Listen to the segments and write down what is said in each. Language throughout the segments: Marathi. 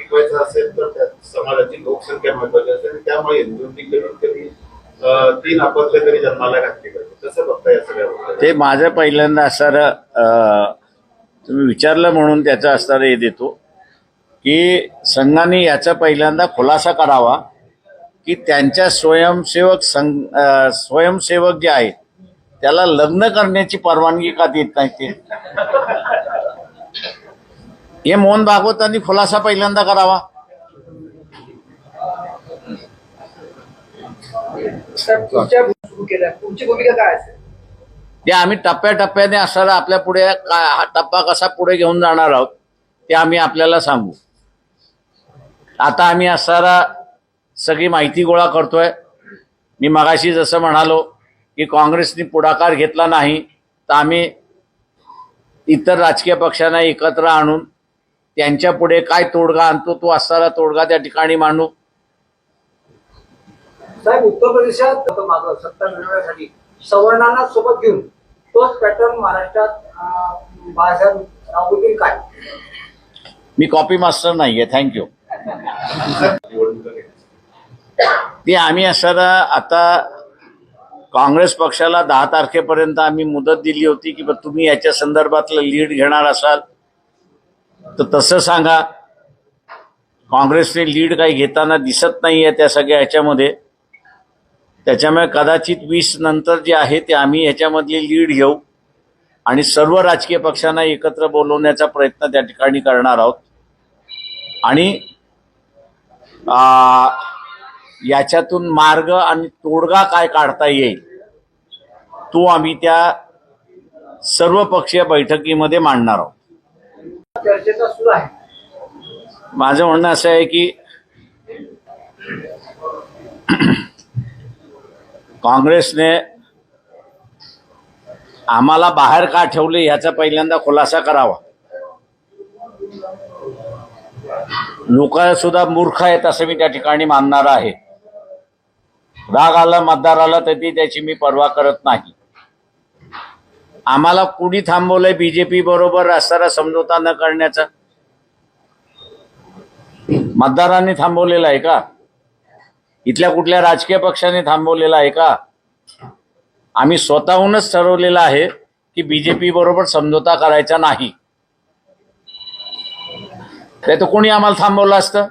टिकवायचा असेल तर त्या समाजाची लोकसंख्या महत्वाची असेल. आणि त्यामुळे हिंदूंनी कमीत कमी तीन अपत्य तरी जन्माला घातली पाहिजे. कसं बघता या सगळ्या ते माझं पहिल्यांदा असणारं तुम्ही विचारलं म्हणून त्याचं असणारं हे देतो की संघाने याचा पहिल्यांदा खुलासा करावा की त्यांच्या स्वयंसेवक संघ स्वयंसेवक जे आहेत त्याला लग्न करण्याची परवानगी का देत नाही ते? हे मोहन भागवतांनी खुलासा पहिल्यांदा करावा. ते आम्ही टप्प्याटप्प्याने असणारा आपल्या पुढे हा टप्पा कसा पुढे घेऊन जाणार आहोत ते आम्ही आपल्याला सांगू. आता आम्ही असणारा सगळी माहिती गोळा करतोय. मी मगाशी जसं म्हणालो की काँग्रेसने पुढाकार घेतला नाही तर आम्ही इतर राजकीय पक्षांना एकत्र आणून त्यांच्या पुढे काय तोडगा आणतो तो असणारा तोडगा त्या ठिकाणी मांडू? साहेब उत्तर प्रदेशात सत्ता मिळवण्यासाठी सवर्णांना सोबत घेऊन तोच पॅटर्न महाराष्ट्रात बाळासाहेब राबवतील काय? मी कॉपी मास्टर नाहीये थँक्यू. ते आम्ही असणारा आता काँग्रेस पक्षाला दहा तारखेपर्यंत आम्ही मुदत दिली होती की तुम्ही याच्या संदर्भातलं लीड घेणार असाल. तर तसं सांगा. काँग्रेसने लीड काही घेताना दिसत नाही आहे त्या सगळ्या ह्याच्यामध्ये. त्याच्यामुळे कदाचित वीस नंतर जे आहे ते आम्ही ह्याच्यामधली लीड घेऊ. आणि सर्व राजकीय पक्षांना एकत्र बोलवण्याचा प्रयत्न त्या ठिकाणी करणार आहोत. आणि याच्यातून मार्ग आणि तोडगा काय काढता येईल तो आम्ही त्या सर्वपक्षीय बैठकीमध्ये मांडणार आहोत. चर्चेचा सुरू आहे. माझं म्हणणं असं आहे की काँग्रेसने आम्हाला बाहेर का ठेवले याचा पहिल्यांदा खुलासा करावा. लोक सुद्धा मूर्ख आहेत असं मी त्या ठिकाणी मानणार आहे. राग आला मतदाराला तरी त्याची मी पर्वा करत नाही. आम्हाला कुणी थांबवलंय बीजेपी बरोबर रस्त्याला समझोता न करण्याचा? मतदारांनी थांबवलेला आहे का? इथल्या कुठल्या राजकीय पक्षाने थांबवलेला आहे का? आम्ही स्वतःहूनच ठरवलेलं आहे की बीजेपी बरोबर समझोता करायचा नाही. तर कोणी आम्हाला थांबवलं असतं?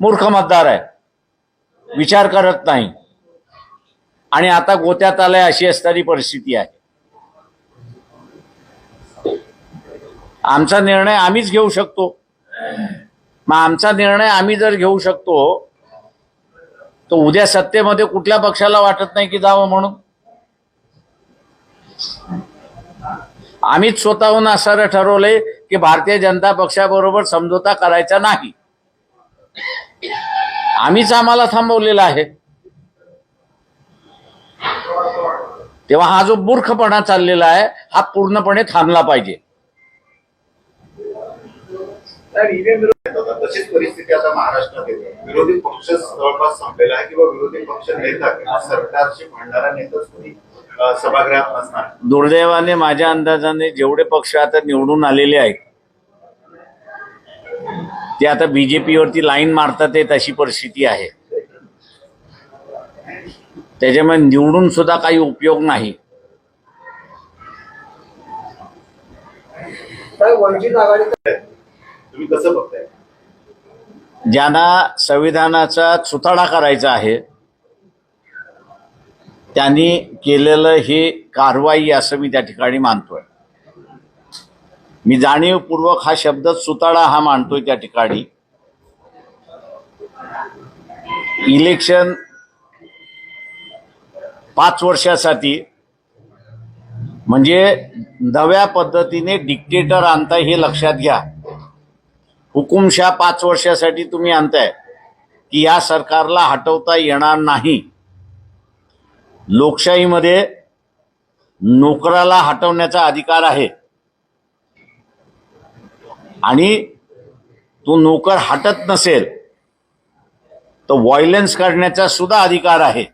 मूर्ख मतदार आहे. विचार करत नाही. आणि आता गोत्यात आलाय अशी असणारी परिस्थिती आहे. आमचा निर्णय आम्हीच घेऊ शकतो. मग आमचा निर्णय आम्ही जर घेऊ शकतो तर उद्या सत्तेमध्ये कुठल्या पक्षाला वाटत नाही की जावं म्हणून? आम्हीच स्वतःहून असं ठरवलंय की भारतीय जनता पक्षाबरोबर समझोता करायचा नाही. आम्हीच आम्हाला थांबवलेला आहे. तेव्हा हा जो मूर्खपणा चाललेला आहे हा पूर्णपणे थांबला पाहिजे. तशीच परिस्थिती आता महाराष्ट्रात येते. विरोधी पक्ष जवळपास संपलेला आहे किंवा विरोधी पक्ष नेता किंवा सरकारशी भांडणारा नेताच कोणी सभागृहात नसणार? दुर्दैवाने माझ्या अंदाजाने जेवढे पक्ष आता निवडून आलेले आहेत ते आता बीजेपीवरती लाईन मारतात आहे तशी परिस्थिती आहे. त्याच्यामुळे निवडून सुद्धा काही उपयोग नाही. वंचित आघाडी तुम्ही कसं बघताय? ज्यांना संविधानाचा सुताडा करायचा आहे त्यांनी केलेलं हे कारवाई असं मी त्या ठिकाणी मानतोय. मी जाणीवपूर्वक हा शब्द सुताडा हा मानतोय त्या ठिकाणी. इलेक्शन पाच वर्षासाठी म्हणजे नव्या पद्धतीने डिक्टेटर आणता हे लक्षात घ्या. हुकुमशाह पाच वर्षासाठी तुम्ही आणताय की या सरकारला हटवता येणार नाही. लोकशाहीमध्ये नोकराला हटवण्याचा अधिकार आहे. आणि तो नोकर हटत नसेल तर व्हायलन्स करण्याचा सुद्धा अधिकार आहे.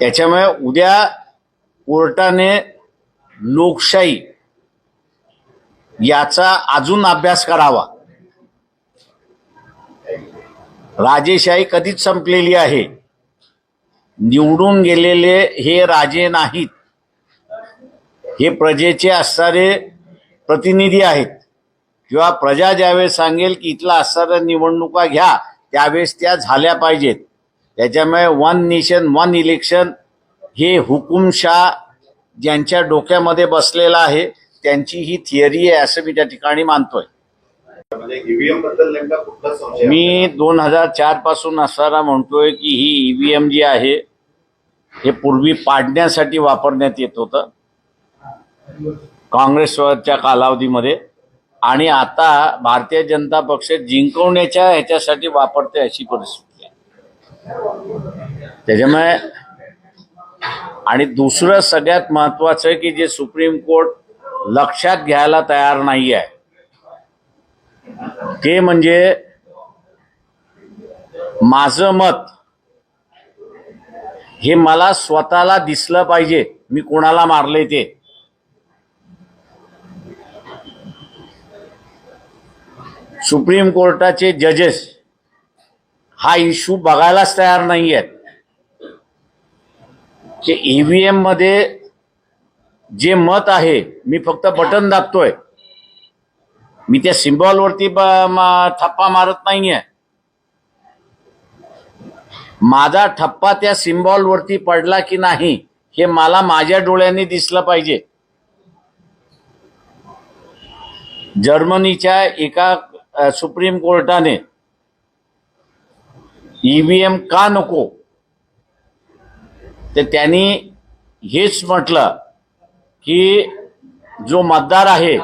त्याच्यामुळे उद्या कोर्टाने लोकशाही याचा अजून अभ्यास करावा. राजेशाही कधीच संपलेली आहे. निवडून गेलेले हे राजे नाहीत. हे प्रजेचे असणारे प्रतिनिधी आहेत. किंवा प्रजा ज्यावेळेस सांगेल की इथला असणाऱ्या निवडणुका घ्या त्यावेळेस त्या झाल्या पाहिजेत. त्याच्यामुळे वन नेशन वन इलेक्शन हे हुकुमशाह ज्यांच्या डोक्यामध्ये बसलेला आहे. त्यांची ही थिअरी आहे असं मी त्या ठिकाणी मानतोय. म्हणजे संशय मी दोन हजार चारपासून असताना म्हणतोय की ही ईव्हीएम जी आहे हे पूर्वी पाडण्यासाठी वापरण्यात येत होतं. काँग्रेसच्या कालावधीमध्ये. आणि आता भारतीय जनता पक्ष जिंकवण्याच्या ह्याच्यासाठी वापरते अशी परिस्थिती आहे. त्याच्यामुळे आणि दुसरं सगळ्यात महत्वाचं की जे सुप्रीम कोर्ट लक्षात घ्यायला तयार नाही आहे ते म्हणजे माझं मत हे मला स्वतःला दिसलं पाहिजे. मी कोणाला मारले ते? सुप्रीम कोर्टाचे जजेस हा इश्यू बघायलाच तयार नाही आहेत की ईव्हीएममध्ये जे मत आहे मी फक्त बटन दाबतोय. मी त्या सिम्बॉलवरती थप्पा मा- मारत नाहीये. माझा ठप्पा त्या सिम्बॉलवरती पडला की नाही हे मला माझ्या डोळ्यांनी दिसलं पाहिजे. जर्मनीच्या एका सुप्रीम कोर्टाने ईव्हीएम का नको? तर त्यांनी हेच म्हटलं की जो मतदार आहे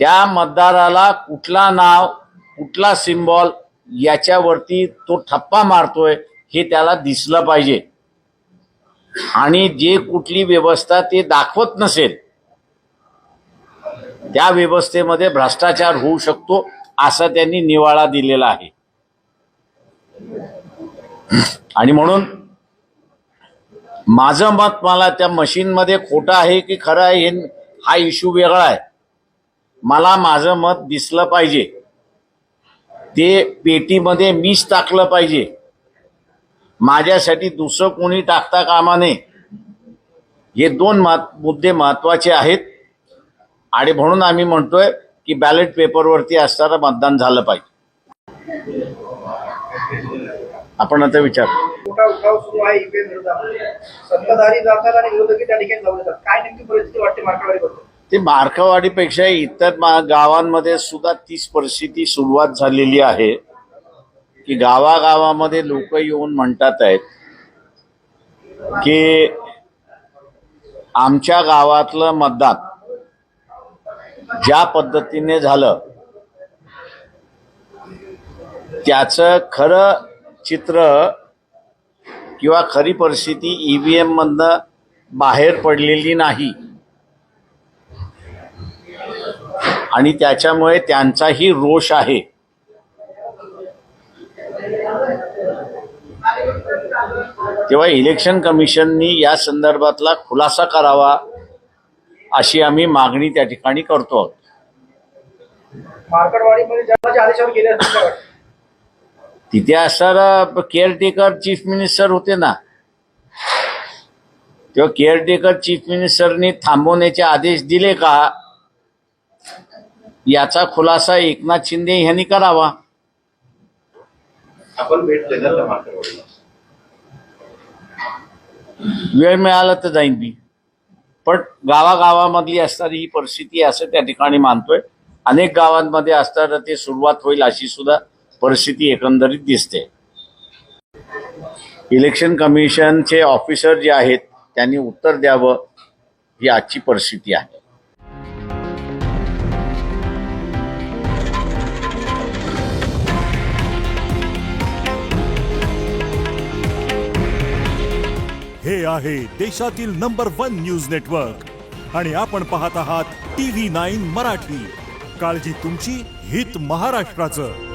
त्या मतदाराला कुठला नाव कुठला सिम्बॉल याच्यावरती तो ठप्पा मारतोय हे त्याला दिसलं पाहिजे. आणि जे कुठली व्यवस्था ते दाखवत नसेल त्या व्यवस्थेमध्ये भ्रष्टाचार होऊ शकतो असा त्यांनी निवाळा दिलेला आहे. आणि म्हणून माझं मत मला त्या मशीनमध्ये खोटं आहे की खरं आहे हे हा इश्यू वेगळा आहे. मला माझं मत दिसलं पाहिजे. ते पेटीमध्ये मीच टाकलं पाहिजे. माझ्यासाठी दुसरं कोणी टाकता कामा नये. हे दोन महत् मुद्दे महत्त्वाचे आहेत. आणि म्हणून आम्ही म्हणतोय की बॅलेट पेपरवरती असणारं मतदान झालं पाहिजे. आपण आता विचार. मोठा उठाव सुरू आहे ईव्हीएम विरोधात. सत्ताधारी जातात आणि विरोधकी त्या ठिकाणी जाऊन येतात काय नेमकी परिस्थिती वाटते मार्केटवाडी बद्दल? ते मार्कवाडीपेक्षा इतर गावांमध्ये सुद्धा तीच परिस्थिती सुरुवात झालेली आहे. की गावागावामध्ये लोक येऊन म्हणतात आहेत की आमच्या गावातलं मतदान ज्या पद्धतीने झालं त्याचं खरं चित्र किंवा खरी परिस्थिती ई व्ही एममधनं बाहेर पडलेली नाही. आणि त्याच्यामुळे त्यांचाही रोष आहे. तेव्हा इलेक्शन कमिशननी या संदर्भातला खुलासा करावा अशी आम्ही मागणी त्या ठिकाणी करतो आहोत. तिथे असणारा केअरटेकर चीफ मिनिस्टर होते ना. तेव्हा केअरटेकर चीफ मिनिस्टरनी थांबवण्याचे आदेश दिले का? याचा खुलासा एकनाथ शिंदे यांनी करावा. आपण भेट वेळ मिळाला तर जाईन मी. पण गावागावामधली असणारी ही परिस्थिती असं त्या ठिकाणी मानतोय. अनेक गावांमध्ये असताना ते सुरुवात होईल अशी सुद्धा परिस्थिती एकंदरीत दिसते. इलेक्शन कमिशनचे ऑफिसर जे आहेत त्यांनी उत्तर द्यावं ही आजची परिस्थिती आहे. हे आहे देशातील नंबर वन न्यूज नेटवर्क. आणि आपण पाहत आहात टी व्ही नाईन मराठी. काळजी तुमची हित महाराष्ट्राचं.